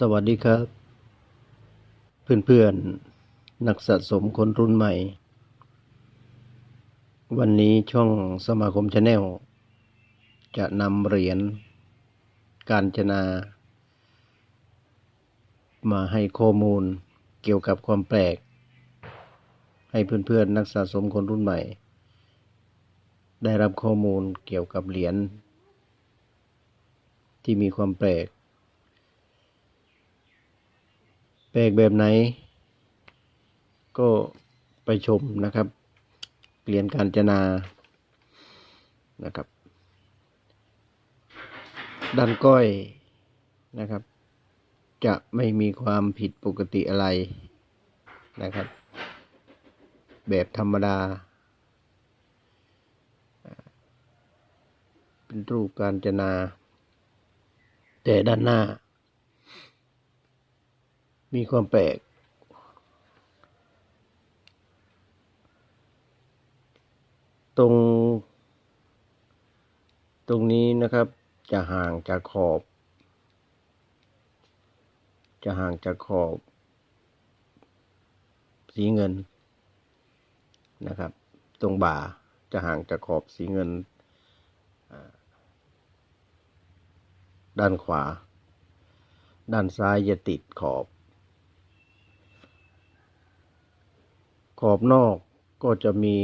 สวัสดีครับ เพื่อนๆ นักสะสมคนรุ่นใหม่ วันนี้ช่องสมาคมชาแนล จะนำเหรียญการจนา มาให้ข้อมูลเกี่ยวกับความแปลก ให้เพื่อนๆ นักสะสมคนรุ่นใหม่ ได้รับข้อมูลเกี่ยวกับเหรียญที่มีความแปลก แปลกแบบไหน ก็ไปชมนะครับเรียญการจนานะครับ ด้านก้อยนะครับ จะไม่มีความผิดปกติอะไรนะครับ แบบธรรมดา เป็นรูปการจนา แต่ด้านหน้า มีความแปลก ตรง ตรงนี้นะครับ จะห่างจากขอบ จะห่างจากขอบ สีเงินนะครับ ตรงบ่าจะห่างจากขอบสีเงิน ด้านขวา ด้านซ้ายจะติดขอบ ขอบนอกก็จะมี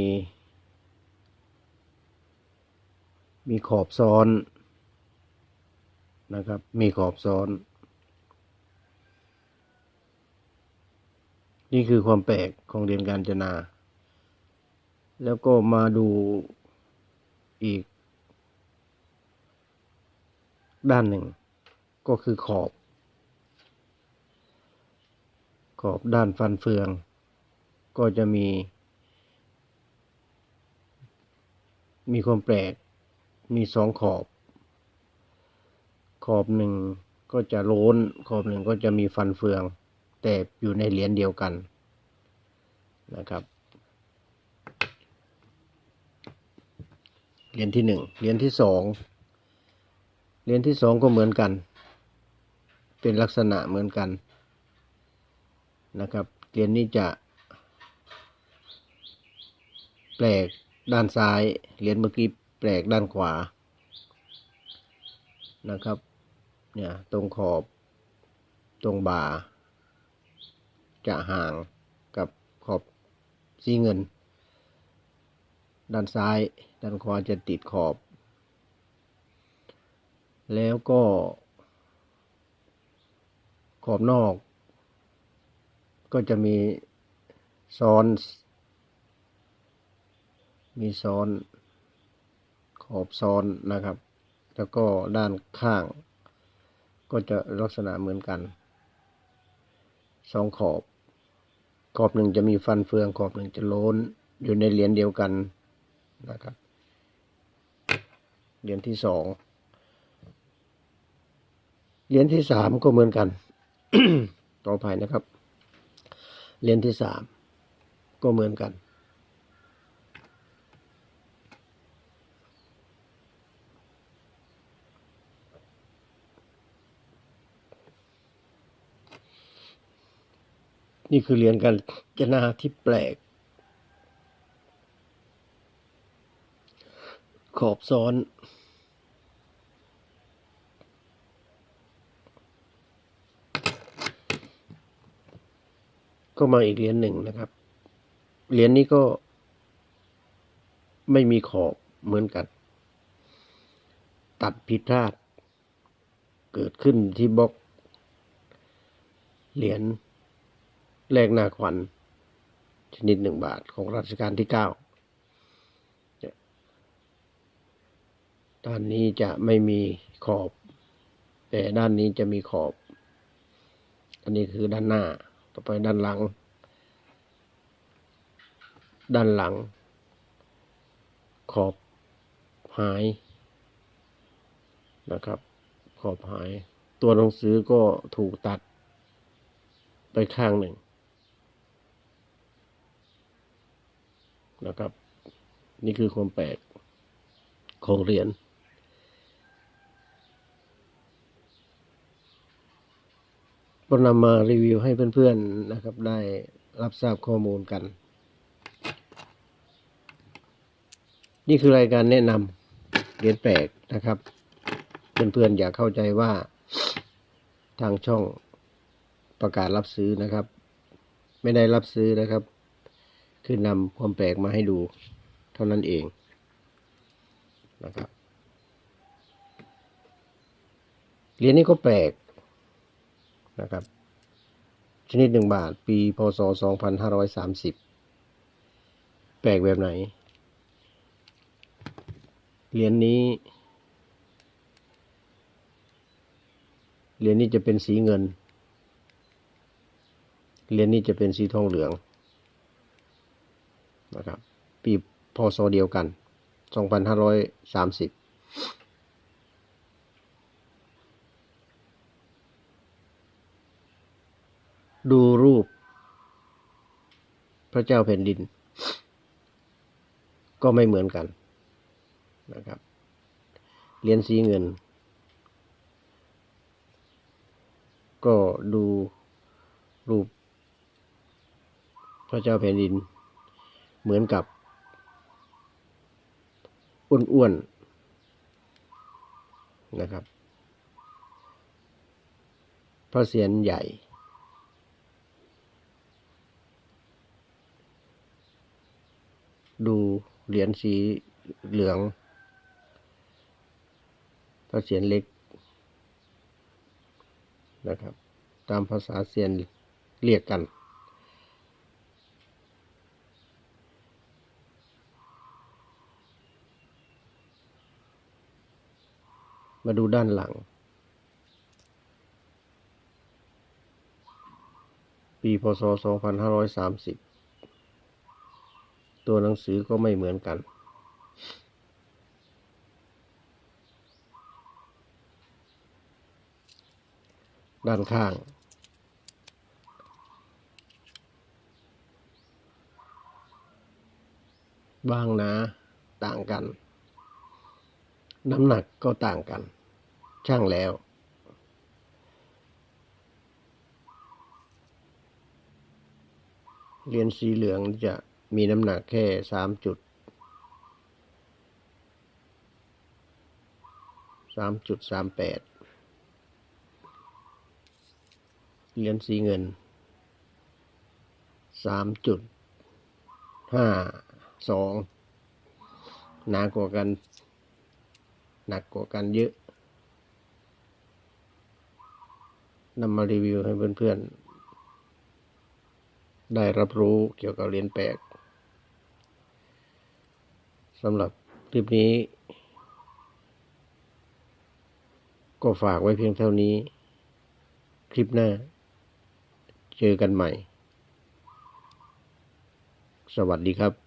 มีขอบซ้อนนะครับ มีขอบซ้อน นี่คือความแปลกของเรียนการจนา แล้วก็มาดูอีก ด้านหนึ่ง ก็คือขอบ ขอบด้านฟันเฟือง ก็จะมี มีความแปลก มีสองขอบ ขอบหนึ่งก็จะโล้น ขอบหนึ่งก็จะมีฟันเฟือง แต่อยู่ในเหรียญเดียวกันนะครับเหรียญที่หนึ่งเหรียญที่สองเหรียญที่สองก็เหมือนกัน เป็นลักษณะเหมือนกันนะครับเหรียญนี้จะ แป ลกด้านซ้าย เหรียญเมื่อกี้แปลกด้านขวา นะครับ เนี่ย ตรงขอบ ตรงบ่า จะห่างกับขอบสีเงิน ด้านซ้าย ด้านขวาจะติดขอบ แล้วก็ ขอบนอก ก็จะมีซ้อน มีซ้อนขอบซ้อนนะครับ แล้วก็ด้านข้าง ก็จะลักษณะเหมือนกันสองขอบ ขอบหนึ่งจะมีฟันเฟือง ขอบหนึ่งจะโล้นอยู่ในเหรียญเดียวกันนะครับเหรียญที่สองเหรียญที่สามก็เหมือนกันต่อไปนะครับเหรียญที่สามก็เหมือนกัน นี่คือเหรียญการจนาที่แปลก ขอบซ้อน ก็มาอีกเหรียญหนึ่งนะครับ เหรียญนี้ก็ไม่มีขอบเหมือนกัน ตัดผิดพลาด เกิดขึ้นที่บล็อกเหรียญ แลกหน้าขวัญชนิดหนึ่งบาทของรัชกาลที่เก้าด้านนี้จะไม่มีขอบ แต่ด้านนี้จะมีขอบ อันนี้คือด้านหน้า ต่อไปด้านหลัง ด้านหลัง ขอบหายนะครับ ขอบหาย ตัวหนังสือก็ถูกตัดไปข้างหนึ่ง นะครับ นี่คือความแปลกของเหรียญก็นำมารีวิวให้เพื่อนๆนะครับ ได้รับทราบข้อมูลกัน นี่คือรายการแนะนำเหรียญแปลกนะครับ เพื่อนๆอย่าเข้าใจว่าทางช่องประกาศรับซื้อนะครับ ไม่ได้รับซื้อนะครับ คือนำความแปลกมาให้ดูเท่านั้นเองนะครับเหรียญนี้ก็แปลกนะครับ ชนิดหนึ่งบาท ปีพศสองพันห้าร้อยสามสิบแปลกแบบไหน เหรียญนี้ เหรียญนี้จะเป็นสีเงิน เหรียญนี้จะเป็นสีทองเหลือง นะครับ ปีพศเดียวกัน 2530ดูรูป พระเจ้าแผ่นดิน ก็ไม่เหมือนกันนะครับเหรียญสีเงิน ก็ดูรูป พระเจ้าแผ่นดิน เหมือนกับอ้วนๆนะครับ พระเศียรใหญ่ ดูเหรียญสีเหลือง พระเศียรเล็กนะครับ ตามภาษาเซียนเรียกกัน มาดูด้านหลัง ปีพศ 2530 ตัวหนังสือก็ไม่เหมือนกัน ด้านข้าง บางนาต่างกัน น้ำหนักก็ต่างกัน ช่างแล้ว เรียญสีเหลืองจะมีน้ำหนักแค่สามจุดสามจุดสามแปดเหรียญสีเงินสามจุดห้าสองหนากว่ากัน หนักกว่ากันเยอะนำมารีวิวให้เพื่อนๆ ได้รับรู้เกี่ยวกับเหรียญแปลกสำหรับคลิปนี้ ก็ฝากไว้เพียงเท่านี้ คลิปหน้า เจอกันใหม่ สวัสดีครับ